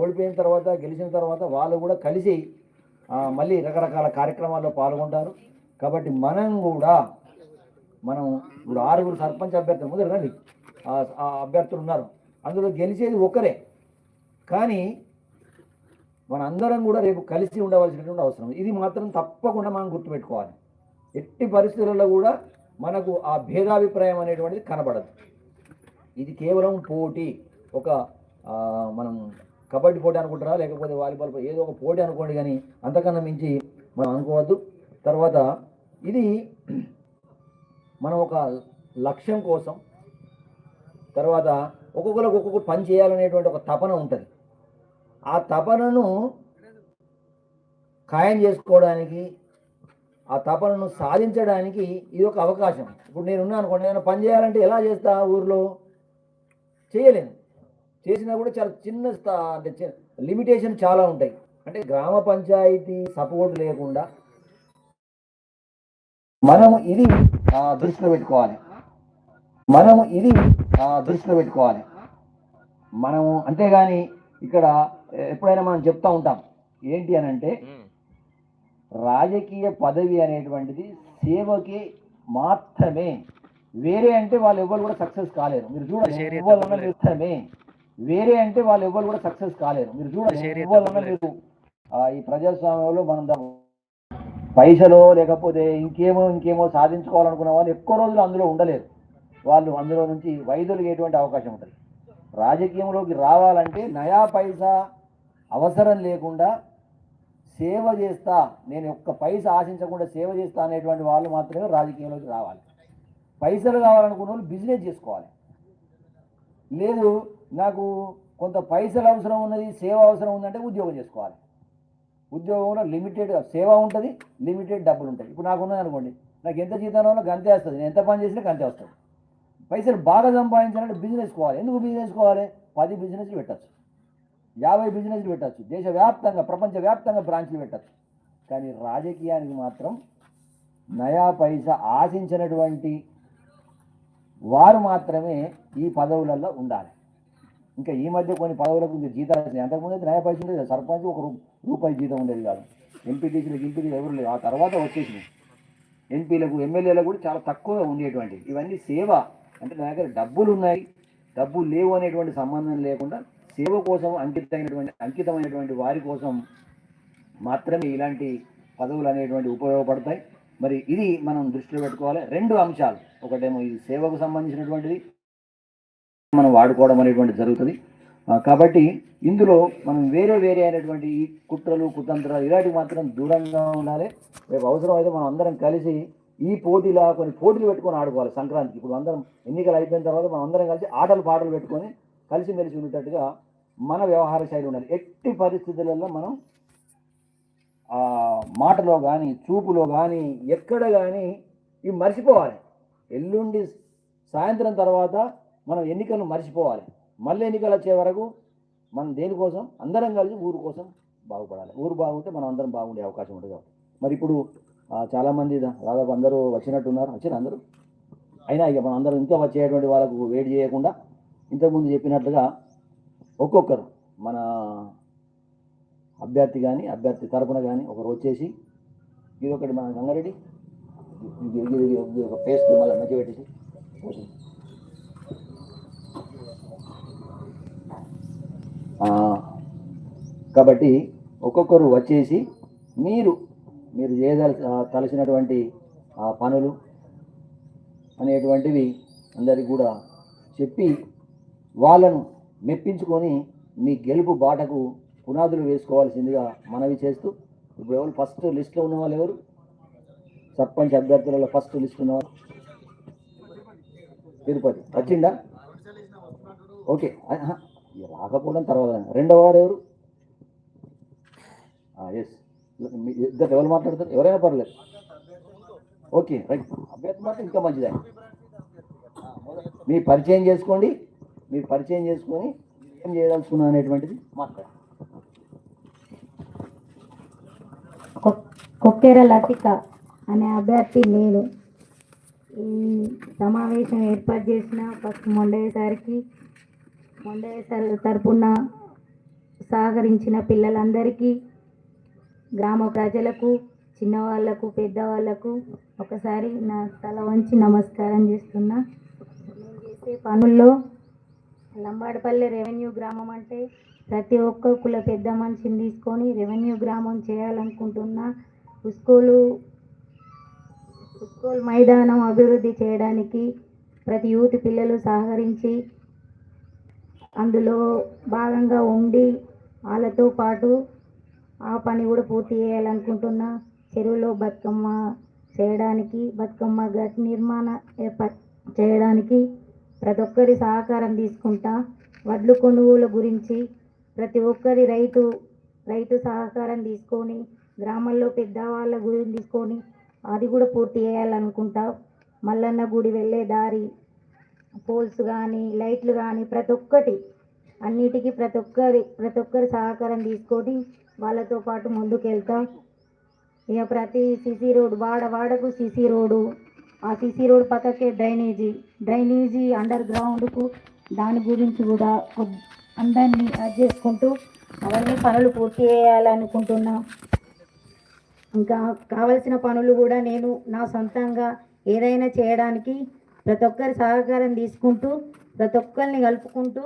ఓడిపోయిన తర్వాత గెలిచిన తర్వాత వాళ్ళు కూడా కలిసి మళ్ళీ రకరకాల కార్యక్రమాల్లో పాల్గొంటారు. కాబట్టి మనం కూడా మనం ఇప్పుడు ఆరుగురు సర్పంచ్ అభ్యర్థులు ముందు రండి. ఆ అభ్యర్థులు ఉన్నారు. అందులో గెలిచేది ఒకరే. కానీ మన అందరం కూడా రేపు కలిసి ఉండవలసినటువంటి అవసరం. ఇది మాత్రం తప్పకుండా మనం గుర్తుపెట్టుకోవాలి. ఎట్టి పరిస్థితులలో కూడా మనకు ఆ భేదాభిప్రాయం అనేటువంటిది కనబడదు. ఇది కేవలం పోటీ. ఒక మనం కబడ్డీ పోటీ అనుకుంటారా? లేకపోతే వాలీబాల్ ఏదో ఒక పోటీ అనుకోండి కానీ అంతకన్నా మించి మనం అనుకోవద్దు. తర్వాత ఇది మనం ఒక లక్ష్యం కోసం తర్వాత ఒక్కొక్కరికి ఒక్కొక్క పని చేయాలనేటువంటి ఒక తపన ఉంటుంది. ఆ తపనను ఖాయం చేసుకోవడానికి ఆ తపనను సాధించడానికి ఇది ఒక అవకాశం. ఇప్పుడు నేను అనుకోండి నేను పని చేయాలంటే ఎలా చేస్తా ఊర్లో? చేయలేను. చేసినా కూడా చాలా చిన్న అంటే లిమిటేషన్ చాలా ఉంటాయి. అంటే గ్రామ పంచాయతీ సపోర్ట్ లేకుండా మనము ఇది దృష్టిలో పెట్టుకోవాలి. మనము ఇది దృష్టిలో పెట్టుకోవాలి. మనము అంతేగాని ఇక్కడ ఎప్పుడైనా మనం చెప్తా ఉంటాం. ఏంటి అని అంటే రాజకీయ పదవి అనేటువంటిది సేవకి మాత్రమే. వేరే అంటే వాళ్ళు ఎవ్వరు కూడా సక్సెస్ కాలేరు. మీరు చూడండి. మాత్రమే వేరే అంటే వాళ్ళు ఎవ్వరు కూడా సక్సెస్ కాలేరు. మీరు చూడండి ఎవ్వరు మీరు ఈ ప్రజాస్వామ్యంలో మనం పైసలో లేకపోతే ఇంకేమో ఇంకేమో సాధించుకోవాలనుకున్న వాళ్ళు ఎక్కువ రోజులు అందులో ఉండలేరు. వాళ్ళు అందులో నుంచి వైదొలిగేటువంటి అవకాశం ఉంటుంది. రాజకీయంలోకి రావాలంటే నయా పైసా అవసరం లేకుండా సేవ చేస్తా. నేను ఒక్క పైసా ఆశించకుండా సేవ చేస్తా అనేటువంటి వాళ్ళు మాత్రమే రాజకీయంలోకి రావాలి. పైసలు కావాలనుకున్న వాళ్ళు బిజినెస్ చేసుకోవాలి. లేదు నాకు కొంత పైసలు అవసరం ఉన్నది సేవ అవసరం ఉందంటే ఉద్యోగం చేసుకోవాలి. ఉద్యోగంలో లిమిటెడ్ సేవ ఉంటుంది లిమిటెడ్ డబ్బులు ఉంటాయి ఇప్పుడు నాకు ఉన్నది అనుకోండి నాకు ఎంత జీతం వల్ల గంతే వస్తుంది. నేను ఎంత పని చేసినా గంతే వస్తుంది. పైసలు బాగా సంపాదించాలంటే బిజినెస్ కోవాలి. ఎందుకు బిజినెస్ కోవాలి? పది బిజినెస్లు పెట్టచ్చు. యాభై బిజినెస్లు పెట్టచ్చు. దేశవ్యాప్తంగా ప్రపంచవ్యాప్తంగా బ్రాంచ్లు పెట్టచ్చు. కానీ రాజకీయానికి మాత్రం నయా పైసా ఆశించినటువంటి వారు మాత్రమే ఈ పదవులలో ఉండాలి. ఇంకా ఈ మధ్య కొన్ని పదవులకు ఇంకా జీతాలు వచ్చినాయి అంతకుముందు అయితే నయా ఉండేది. సర్పంచ్ ఒక రూపాయి జీతం ఉండేది కాదు. ఎంపీటీసీలకు ఎంపీటీలు ఎవరు లేరు. ఆ తర్వాత వచ్చేసినాయి. ఎంపీలకు ఎమ్మెల్యేలకు కూడా చాలా తక్కువగా ఉండేటువంటి ఇవన్నీ సేవ. అంటే నా దగ్గర డబ్బులు ఉన్నాయి. డబ్బులు లేవు అనేటువంటి సంబంధం లేకుండా సేవ కోసం అంకితమైనటువంటి అంకితమైనటువంటి వారి కోసం మాత్రమే ఇలాంటి పదవులు అనేటువంటి ఉపయోగపడతాయి. మరి ఇది మనం దృష్టిలో పెట్టుకోవాలి. రెండు అంశాలు. ఒకటేమో ఇది సేవకు సంబంధించినటువంటిది మనం వాడుకోవడం అనేటువంటి జరుగుతుంది. కాబట్టి ఇందులో మనం వేరే వేరే అయినటువంటి ఈ కుట్రలు కుతంత్రాలు ఇలాంటివి మాత్రం దూరంగా ఉండాలి. రేపు అవసరం అయితే మనం అందరం కలిసి ఈ పోటీలా కొన్ని పోటీలు పెట్టుకొని ఆడుకోవాలి సంక్రాంతికి. ఇప్పుడు అందరం ఎన్నికలు అయిపోయిన తర్వాత మనం అందరం కలిసి ఆటలు పాటలు పెట్టుకొని కలిసిమెలిసి ఉండేటట్టుగా మన వ్యవహార శైలి ఉండాలి. ఎట్టి పరిస్థితులలో మనం ఆ మాటలో కానీ చూపులో కానీ ఎక్కడ కానీ ఇవి మర్చిపోవాలి. ఎల్లుండి సాయంత్రం తర్వాత మనం ఎన్నికలను మర్చిపోవాలి. మళ్ళీ ఎన్నికలు వచ్చే వరకు మనం దేనికోసం అందరం కలిసి ఊరు కోసం బాగుపడాలి. ఊరు బాగుంటే మనం అందరం బాగుండే అవకాశం ఉంటుంది కాబట్టి. మరి ఇప్పుడు చాలామంది దాదాపు అందరూ వచ్చినట్టున్నారు. వచ్చిన అందరూ? అయినా ఇక మనం అందరం ఇంకా వచ్చేటువంటి వాళ్ళకు వెయిట్ చేయకుండా ఇంతకుముందు చెప్పినట్లుగా ఒక్కొక్కరు మన అభ్యర్థి కానీ అభ్యర్థి తరపున కానీ ఒకరు వచ్చేసి ఇది ఒకటి మన గంగారెడ్డి ఇది ఒక పేస్ట్ మళ్ళీ మధ్య పెట్టేసి కాబట్టి ఒక్కొక్కరు వచ్చేసి మీరు మీరు చేయదల తలసినటువంటి పనులు అనేటువంటివి అందరికి కూడా చెప్పి వాళ్ళను మెప్పించుకొని మీ గెలుపు బాటకు పునాదులు వేసుకోవాల్సిందిగా మనవి చేస్తూ ఇప్పుడు ఎవరు ఫస్ట్ లిస్ట్లో ఉన్న వాళ్ళు ఎవరు? సర్పంచ్ అభ్యర్థులలో ఫస్ట్ లిస్ట్ ఉన్నవారు తిరుపతి. వచ్చిందా? ఓకే. రాకపోవడం తర్వాత. రెండవ వారు ఎవరు? ఎస్ ఇద్దరు ఎవరు మాట్లాడతారు? ఎవరైనా పర్లేదు. Okay right. అభ్యర్థి మాత్రం ఇంకా మంచిదే. మీ పరిచయం చేసుకోండి. మీరు పరిచయం చేసుకొని ఏం చేయదలుచుకున్నా అనేటువంటిది మాట్లాడండి. కొక్కేర లతిక అనే అభ్యర్థి నేను. ఈ సమావేశం ఏర్పాటు చేసిన ఫస్ట్ మొండయ్య సార్కి మొండయ్య సార్ తరపున సహకరించిన పిల్లలందరికీ గ్రామ ప్రజలకు చిన్నవాళ్ళకు పెద్దవాళ్ళకు ఒకసారి నా తల వంచి నమస్కారం చేస్తున్నా. నేను చేసే పనుల్లో లంబాడపల్లి రెవెన్యూ గ్రామం అంటే ప్రతి ఒక్క కుల పెద్ద మనిషిని తీసుకొని రెవెన్యూ గ్రామం చేయాలనుకుంటున్నా. స్కూలు స్కూల్ మైదానం అభివృద్ధి చేయడానికి ప్రతి యూత్ పిల్లలు సహకరించి అందులో భాగంగా ఉండి వాళ్ళతో పాటు ఆ పని కూడా పూర్తి చేయాలనుకుంటున్నా చెరువులో బతుకమ్మ చేయడానికి బతుకమ్మ గట్ నిర్మాణ చేయడానికి ప్రతి ఒక్కరి సహకారం తీసుకుంటా వడ్లు కొనుగోలు గురించి ప్రతి ఒక్కరి రైతు రైతు సహకారం తీసుకొని గ్రామాల్లో పెద్దవాళ్ళ గురించి తీసుకొని అది కూడా పూర్తి చేయాలనుకుంటా. మల్లన్న గుడి వెళ్ళే దారి పోల్స్ కానీ లైట్లు కానీ ప్రతి ఒక్కటి అన్నిటికీ ప్రతి ఒక్కరి ప్రతి ఒక్కరి సహకారం తీసుకొని వాళ్ళతో పాటు ముందుకు వెళ్తాం ఇక ప్రతి సిసి రోడ్ వాడ వాడకు సిసి రోడ్డు. ఆ సిసి రోడ్ పక్కకే డ్రైనేజీ. డ్రైనేజీ అండర్ గ్రౌండ్కు దాని గురించి కూడా అందరినీ చేసుకుంటూ అవన్నీ పనులు పూర్తి చేయాలనుకుంటున్నాం. ఇంకా కావలసిన పనులు కూడా నేను నా సొంతంగా ఏదైనా చేయడానికి ప్రతి ఒక్కరి సహకారం తీసుకుంటూ ప్రతి ఒక్కరిని కలుపుకుంటూ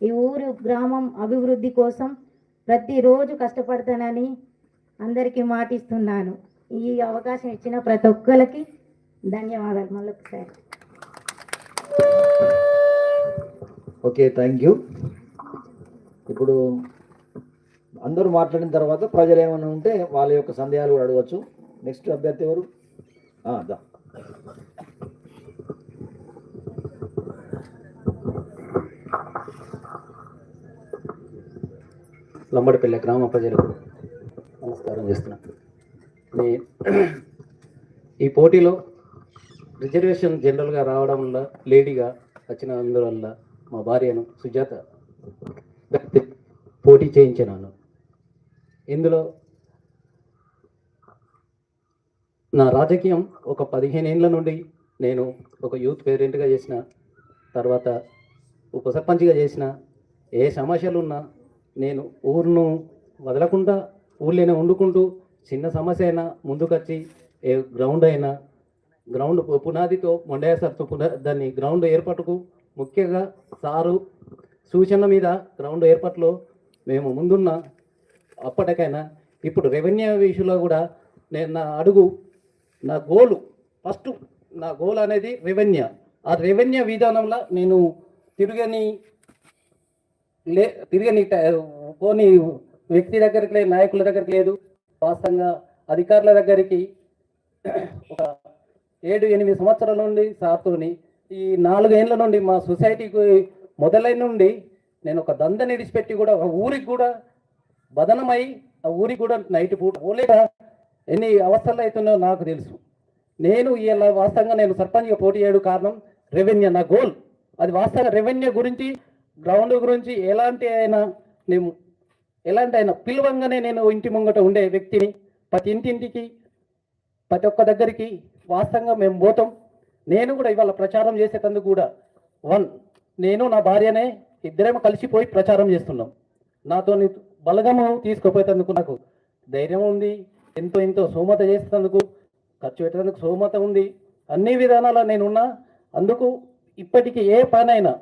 ఈ ఊరు గ్రామం అభివృద్ధి కోసం ప్రతిరోజు కష్టపడతానని అందరికీ మాటిస్తున్నాను. ఈ అవకాశం ఇచ్చిన ప్రతి ఒక్కరికి ధన్యవాదాలు మళ్ళొకసారి. Okay thank you. ఇప్పుడు అందరూ మాట్లాడిన తర్వాత ప్రజలు ఏమైనా ఉంటే వాళ్ళ యొక్క సందేహాలు కూడా అడగచ్చు. నెక్స్ట్ అభ్యర్థి ఎవరు? దా. లంబడిపల్లె గ్రామ ప్రజలకు నమస్కారం చేస్తున్నాను నే- ఈ పోటీలో రిజర్వేషన్ జనరల్గా రావడం వల్ల లేడీగా వచ్చిన అందువల్ల మా భార్యను సుజాత వ్యక్తి పోటీ చేయించినాను. ఇందులో నా రాజకీయం ఒక పదిహేను ఏళ్ళ నుండి నేను ఒక యూత్ పేరెంట్గా చేసిన తర్వాత ఉప సర్పంచ్గా చేసిన ఏ సమస్యలు ఉన్నా నేను ఊరును వదలకుండా ఊళ్ళోనే వండుకుంటూ చిన్న సమస్య అయినా ముందుకొచ్చి ఏ గ్రౌండ్ అయినా గ్రౌండ్ పునాదితో మొండయ్య సార్తో పునా దాన్ని గ్రౌండ్ ఏర్పాటుకు ముఖ్యంగా సారు సూచన మీద గ్రౌండ్ ఏర్పాటులో మేము ముందున్న అప్పటికైనా ఇప్పుడు రెవెన్యూ విషయంలో కూడా నేను నా అడుగు నా గోలు ఫస్ట్ నా గోల్ అనేది రెవెన్యూ. ఆ రెవెన్యూ విధానంలో నేను తిరగని లే తిరగని ట- పోని వ్యక్తి దగ్గరికి లేదు నాయకుల దగ్గరికి లేదు. వాస్తవంగా అధికారుల దగ్గరికి ఒక ఏడు ఎనిమిది సంవత్సరాల నుండి సార్తోని ఈ నాలుగేళ్ళ నుండి మా సొసైటీకి మొదలైన నుండి నేను ఒక దందని విడిచిపెట్టి కూడా ఒక ఊరికి కూడా బదనమై ఆ ఊరి కూడా నైట్ పూట పోలేక ఎన్ని అవస్థలు అవుతున్నాయో నాకు తెలుసు. నేను ఇలా వాస్తవంగా నేను సర్పంచ్గా పోటీ చేయడం కారణం రెవెన్యూ నా గోల్. అది వాస్తవంగా రెవెన్యూ గురించి గ్రౌండ్ గురించి ఎలాంటి అయినా నేను ఎలాంటి అయినా పిలవంగానే నేను ఇంటి ముంగట ఉండే వ్యక్తిని ప్రతి ఇంటింటికి ప్రతి ఒక్క దగ్గరికి వాస్తవంగా మేము పోతాం. నేను కూడా ఇవాళ ప్రచారం చేసేటందుకు కూడా వన్ నేను నా భార్యనే ఇద్దరేమో కలిసిపోయి ప్రచారం చేస్తున్నాం. నాతో బలగము తీసుకుపోయేందుకు నాకు ధైర్యం ఉంది. ఎంతో ఎంతో సోమత చేసేందుకు ఖర్చు పెట్టేందుకు సోమత ఉంది. అన్ని విధానాల నేనున్నా. అందుకు ఇప్పటికీ ఏ పనైనా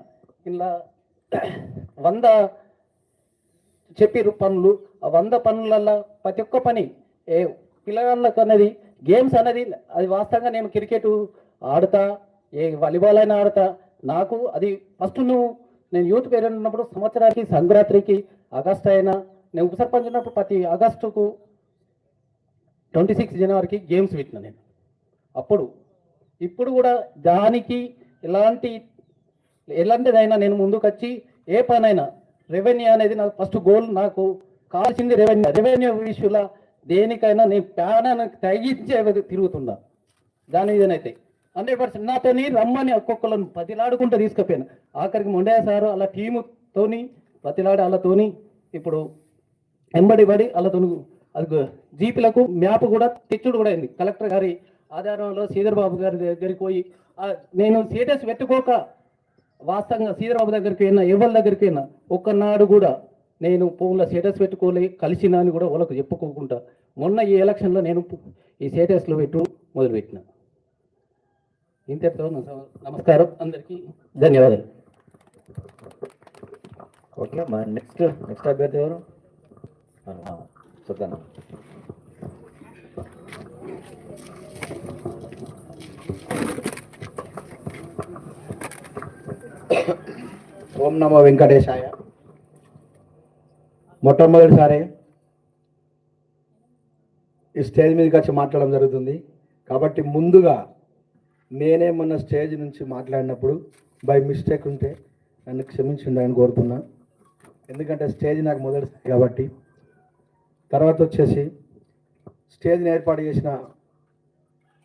ఇలా వంద చెప్పిరు పనులు ఆ వంద పనులల్లో ప్రతి ఒక్క పని ఏ పిల్లగాళ్ళకు అనేది గేమ్స్ అనేది అది వాస్తవంగా నేను క్రికెట్ ఆడుతా ఏ వాలీబాల్ అయినా ఆడతా. నాకు అది ఫస్ట్ నువ్వు నేను యూత్ పేరెంట్ ఉన్నప్పుడు సంవత్సరానికి సంక్రాంతికి ఆగస్ట్ అయినా నేను ఉప సర్పంచ్ ఉన్నప్పుడు ప్రతి ఆగస్టుకు ట్వంటీ సిక్స్ జనవరికి గేమ్స్ పెట్టిన నేను. అప్పుడు ఇప్పుడు కూడా దానికి ఎలాంటి ఎలాంటిదైనా నేను ముందుకు వచ్చి ఏ పనైనా రెవెన్యూ అనేది నాకు ఫస్ట్ గోల్ నాకు కావాల్సింది రెవెన్యూ. రెవెన్యూ విషయంలో దేనికైనా నేను ప్రాణానికి తగ్గించే తిరుగుతున్నా. దాని మీదనైతే హండ్రెడ్ పర్సెంట్ నాతోని రమ్మని ఒక్కొక్కళ్ళని పతిలాడుకుంటూ తీసుకుపోయాను. ఆఖరికి మొండయ్య సారు అలా టీముతోని పతిలాడాలతోని ఇప్పుడు ఎంబడి పడి వాళ్ళతోని అది జీపులకు మ్యాప్ కూడా తెచ్చుడు కూడా అయింది. కలెక్టర్ గారి ఆధారంలో శ్రీధర్ బాబు గారి దగ్గరికి పోయి నేను స్టేటస్ పెట్టుకోక వాస్తవంగా శ్రీధర్ బాబు దగ్గరికి అయినా ఎవరి దగ్గరికి అయినా ఒక్కనాడు కూడా నేను ఫోన్లో స్టేటస్ పెట్టుకోలే కలిసినా అని కూడా వాళ్ళకు చెప్పుకోకుండా మొన్న ఈ ఎలక్షన్లో నేను ఈ స్టేటస్లో పెట్టు మొదలుపెట్టిన. ఇంతటితో నమస్కారం. అందరికీ ధన్యవాదాలు. ఓకే మా నెక్స్ట్ నెక్స్ట్ అభ్యర్థి ఎవరు? చూద్దాం ఓం నమో వెంకటేశాయ. మొట్టమొదటిసారి ఈ స్టేజ్ మీదకి వచ్చి మాట్లాడడం జరుగుతుంది. కాబట్టి ముందుగా నేనే మొన్న స్టేజ్ నుంచి మాట్లాడినప్పుడు బై మిస్టేక్ ఉంటే నన్ను క్షమించండి అని కోరుతున్నా. ఎందుకంటే స్టేజ్ నాకు మొదటిసారి కాబట్టి తర్వాత వచ్చేసి స్టేజ్ని ఏర్పాటు చేసిన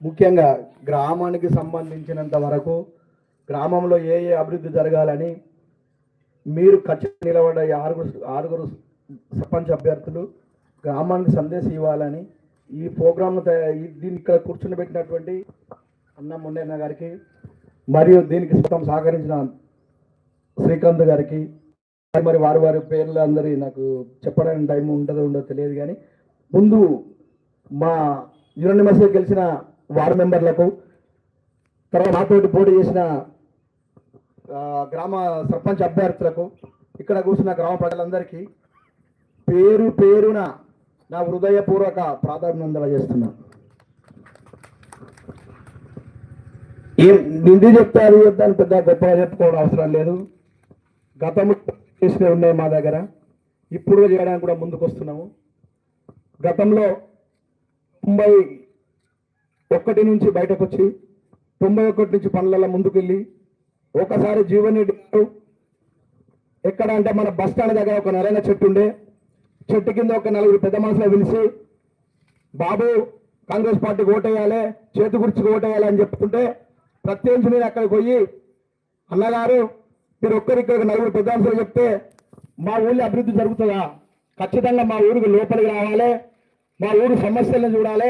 ముఖ్యంగా గ్రామానికి సంబంధించినంత వరకు గ్రామంలో ఏ ఏ అభివృద్ధి జరగాలని మీరు ఖచ్చితంగా నిలబడ్డ ఆరుగురు ఆరుగురు సర్పంచ్ అభ్యర్థులు గ్రామానికి సందేశం ఇవ్వాలని ఈ ప్రోగ్రామ్ను దీన్ని ఇక్కడ కూర్చుని పెట్టినటువంటి అన్న ముండేన్న గారికి మరియు దీనికి సొంతం సహకరించిన శ్రీకాంత్ గారికి మరి వారి వారి పేర్లు అందరి నాకు చెప్పడానికి టైం ఉంటుందో ఉండదో తెలియదు కానీ ముందు మా యునానిమస్గా గెలిచిన వార్డు మెంబర్లకు తర్వాత నాతోటి పోటీ చేసిన గ్రామ సర్పంచ్ అభ్యర్థులకు ఇక్కడ కూర్చున్న గ్రామ ప్రజలందరికీ పేరు పేరున నా హృదయపూర్వక ప్రాధాన్యత చేస్తున్నా. ఏం నిండి చెప్తారు చెప్తాను పెద్ద గొప్పగా చెప్పుకోవడం అవసరం లేదు. గతము చేసినవి ఉన్నాయి మా దగ్గర. ఇప్పుడు చేయడానికి కూడా ముందుకు వస్తున్నాము. గతంలో తొంభై ఒకటి నుంచి బయటకు వచ్చి తొంభై ఒకటి నుంచి పనులలో ముందుకెళ్ళి ఒకసారి జీవనరెడ్డి గారు ఎక్కడ అంటే మన బస్ స్టాండ్ దగ్గర ఒక నరైన చెట్టు ఉండే. చెట్టు కింద ఒక నలుగురు పెద్ద మనసులో పిలిచి బాబు కాంగ్రెస్ పార్టీకి ఓటేయాలి చేతి గుర్చికి ఓటేయాలి అని చెప్తుంటే ప్రత్యేకించి నేను అక్కడికి పోయి అన్నగారు మీరు ఒక్కరికి నలుగురు పెద్దాంశాలు చెప్తే మా ఊళ్ళో అభివృద్ధి జరుగుతుందా? ఖచ్చితంగా మా ఊరికి లోపలికి రావాలి. మా ఊరు సమస్యలను చూడాలి.